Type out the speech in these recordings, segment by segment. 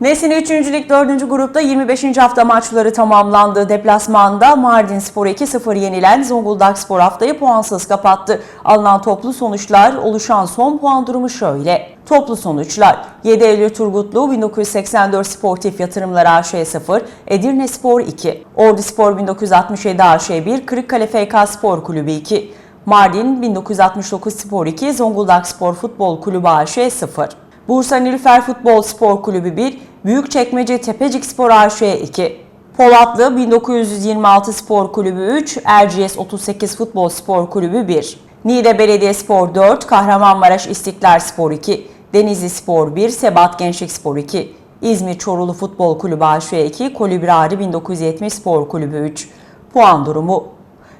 Nesine 3. Lig 4. grupta 25. hafta maçları tamamlandı. Deplasmanda Mardin Spor 2-0 yenilen Zonguldak Spor haftayı puansız kapattı. Alınan toplu sonuçlar oluşan son puan durumu şöyle. Toplu sonuçlar 7 Eylül Turgutlu 1984 Sportif Yatırımlar AŞ 0, Edirne Spor 2, Ordu Spor 1967 AŞ 1, Kırıkkale FK Spor Kulübü 2, Mardin 1969 Spor 2, Zonguldak Spor Futbol Kulübü AŞ 0. Bursa Nilüfer Futbol Spor Kulübü 1, Büyükçekmece Tepecik Spor AŞ 2, Polatlı 1926 Spor Kulübü 3, Erciyes 38 Futbol Spor Kulübü 1, Niğde Belediyespor 4, Kahramanmaraş İstiklal Spor 2, Denizli Spor 1, Sebat Gençlik Spor 2, İzmir Çorulu Futbol Kulübü AŞ 2, Kolibri 1970 Spor Kulübü 3. Puan durumu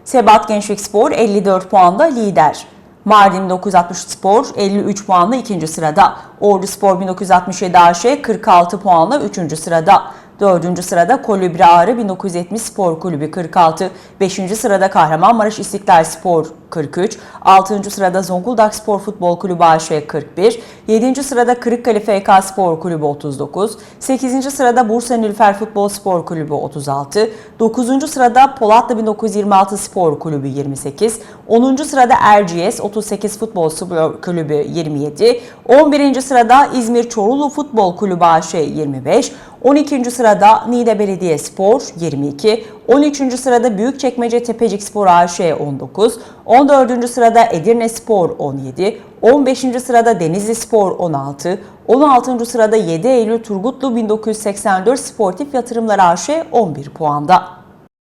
Sebat Gençlik Spor 54 puanla lider. Mardin 1960 Spor 53 puanla ikinci sırada. Ordu Spor 1967 AŞ 46 puanla üçüncü sırada. Dördüncü sırada Kolibri Ağrı 1970 Spor Kulübü 46. Beşinci sırada Kahramanmaraş İstiklal Spor 43. Altıncı sırada Zonguldak Spor Futbol Kulübü AŞ 41. Yedinci sırada Kırıkkale FK Spor Kulübü 39. Sekizinci sırada Bursa Nilüfer Futbol Spor Kulübü 36. Dokuzuncu sırada Polatlı 1926 Spor Kulübü 28. Onuncu sırada Erciyes 38 Futbol Spor Kulübü 27. 11. sırada İzmir Çorulu Futbol Kulübü AŞ 25. 12. sırada Niğde Belediyespor 22, 13. sırada Büyükçekmece Tepecik Spor AŞ 19, 14. sırada Edirne Spor 17, 15. sırada Denizli Spor 16, 16. sırada 7 Eylül Turgutlu 1984 Sportif Yatırımlar AŞ 11 puanda.